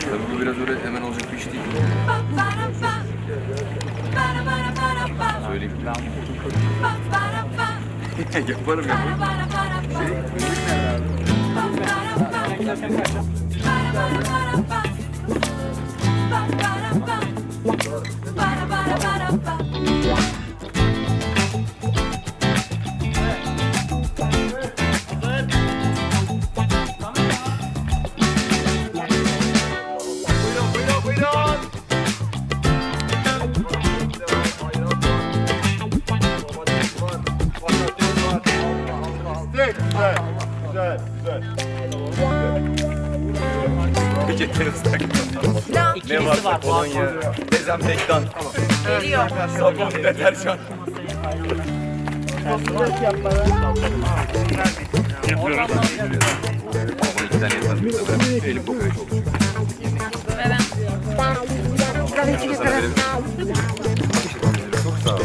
Tabii bu biraz öyle hemen olacak bir iş değil. Söyleyeyim. yaparım yaparım. Şey, müzik nerede abi? Peçete ıslak. İkilisi var. var. Kolonya, dezenfektan, Geliyor. sabun, deterjan. Ama iki tane yeter. Elim kokuyor çok. Çok sağ ol.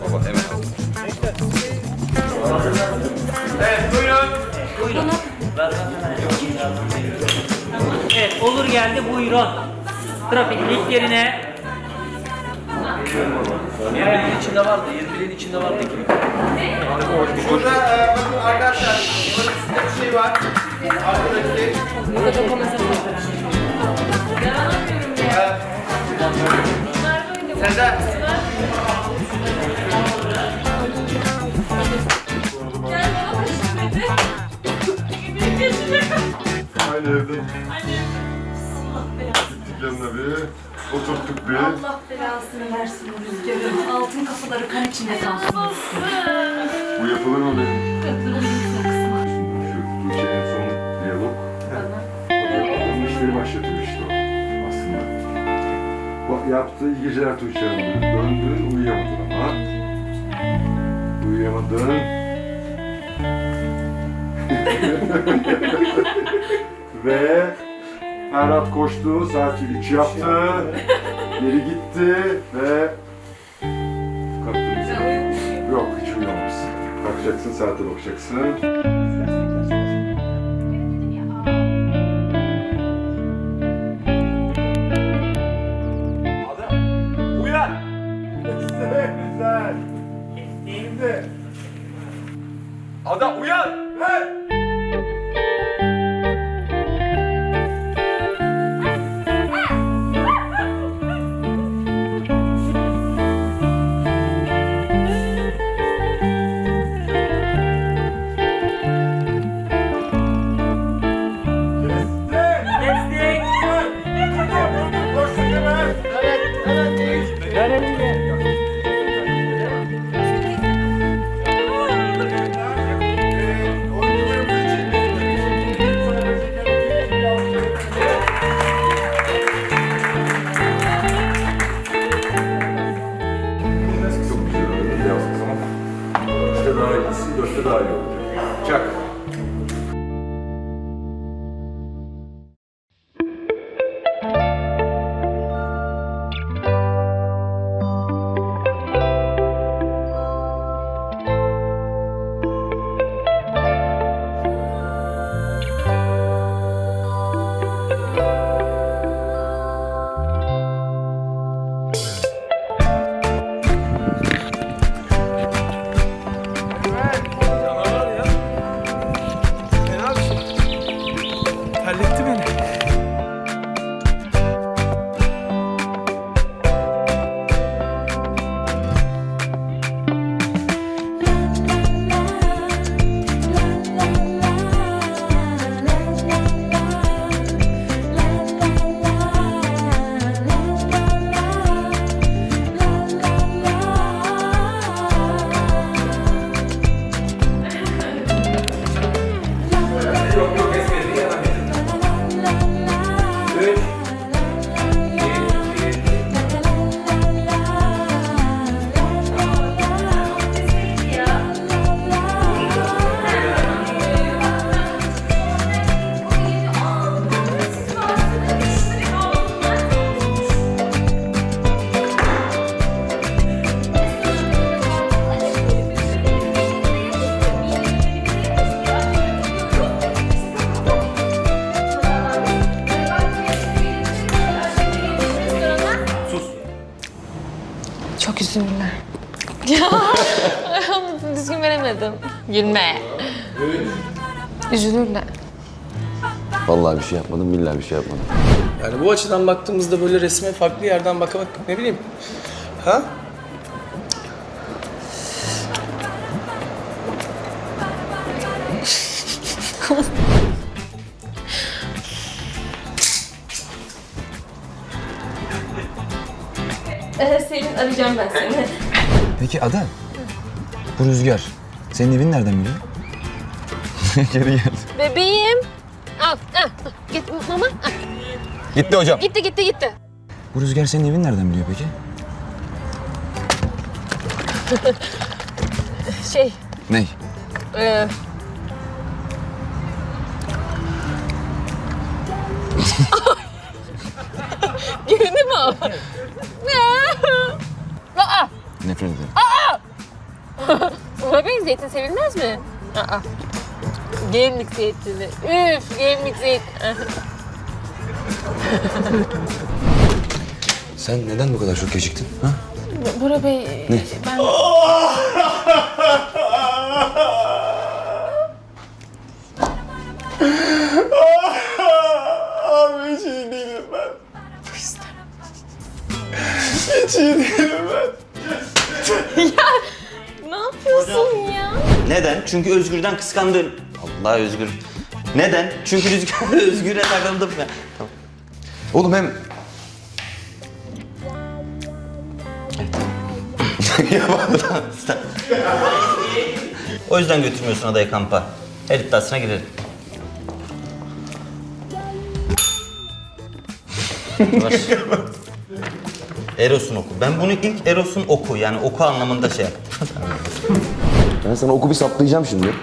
Baba hemen al. Evet olur geldi buyurun. Trafiklik yerine. 20'liğin içinde vardı, 20'liğin içinde vardı ki. Burada e, bakın arkadaşlar, burada bir şey var. Yanına bir, oturttuk bir. Allah belasını versin bu rüzgarın. Altın kafaları kan içinde kalsın. Bu yapılır mı benim? Şu Tuğçe en son diyalog. Adamın işleri başlatıyor işte o aslında. Bak yaptığı iyi geceler Tuğçe Hanım. Döndün uyuyamadın ama. Uyuyamadın. Ve Ferhat koştu, saat 3 yaptı, geri gitti ve kalktı bize. Yok hiç uyuyamamışsın. Kalkacaksın, saate bakacaksın. Gülme. Üzülürler. Vallahi bir şey yapmadım, billahi bir şey yapmadım. Yani bu açıdan baktığımızda böyle resme farklı yerden bakamak ne bileyim. Ha? Ee, Selin arayacağım ben seni. Peki Ada, bu Rüzgar senin evin nereden biliyor? Geri geldi. Bebeğim. Al, al. Git mama. al. Gitti hocam. Gitti, gitti, gitti. Bu Rüzgar senin evin nereden biliyor peki? Şey, Ney? e... Güldü mü ama? Aa! Nefret ederim. Bebeğim zeytin sevilmez mi? Aa. Gemlik zeytini. Üf, gemlik zeytin. Sen neden bu kadar çok geciktin? Ha? Bora Bey, ben... Çünkü Özgür'den kıskandım. Allah Özgür. Neden? Çünkü Rüzgar Özgür'e takıldım ben. Tamam. Oğlum hem... O yüzden götürmüyorsun adaya kampa. Her iddiasına girelim. Eros'un oku. Ben bunu ilk Eros'un oku yani oku anlamında şey yaptım. Ben sana oku bir saplayacağım şimdi.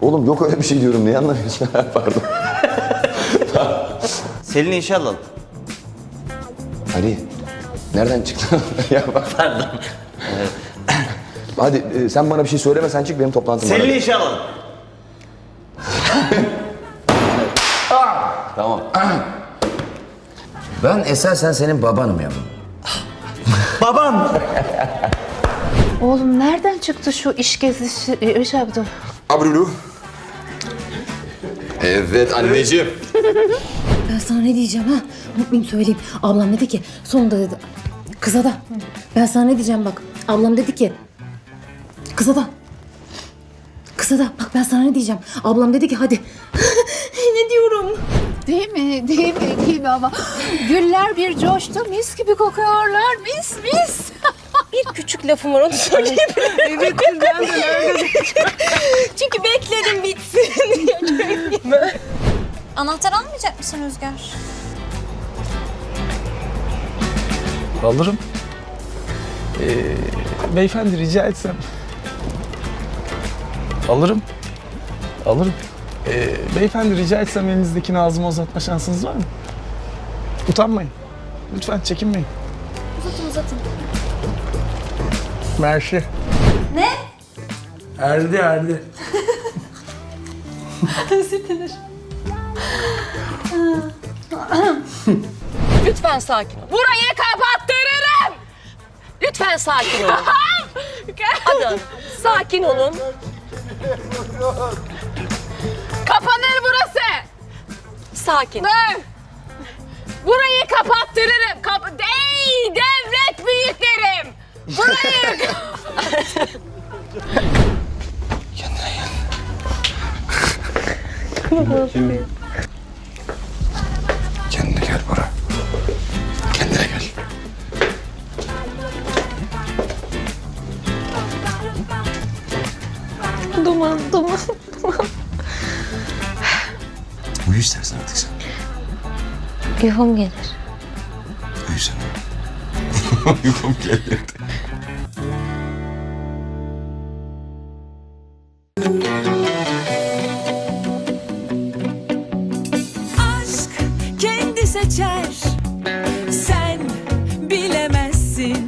Oğlum yok öyle bir şey diyorum. Niye anlamıyorsun? Pardon. Selin'i işe alalım. Ali, nereden çıktın? ya bak. Pardon. Hadi e, sen bana bir şey söyleme sen çık benim toplantım var. Selin'i işe alalım. Tamam. Ben esasen senin babanım yavrum. Babam. Oğlum nereden çıktı şu iş gezisi, e, iş yaptı? Abrulu. Evet anneciğim. Ben sana ne diyeceğim ha? Unutmayayım söyleyeyim. Ablam dedi ki sonunda dedi. Kıza da. Ben sana ne diyeceğim bak. Ablam dedi ki. Kıza da. Kıza da. Bak ben sana ne diyeceğim. Ablam dedi ki hadi. ne diyorum? Değil mi? Değil mi? Değil mi ama? Güller bir coştu. Mis gibi kokuyorlar. Mis mis. Bir küçük lafım var onu söyleyeyim. evet, ben de Çünkü bekledim bitsin diye. Anahtar almayacak mısın Rüzgar? Alırım. Ee, beyefendi rica etsem. Alırım. Alırım. Ee, beyefendi rica etsem elinizdekini ağzıma uzatma şansınız var mı? Utanmayın. Lütfen çekinmeyin. Uzatın uzatın. Merşi. Ne? Erdi erdi. Lütfen sakin ol. Burayı kapattırırım. Lütfen sakin olun. Hadi sakin olun. Kapanır burası. Sakin. Burayı kapattırırım. Kap Ey devlet büyüklerim. Burayı Kendine gel Bora. Kendine gel. Duman, duman. Uyu istersen artık sen. Uykum gelir. Uyu sen. 이거 이거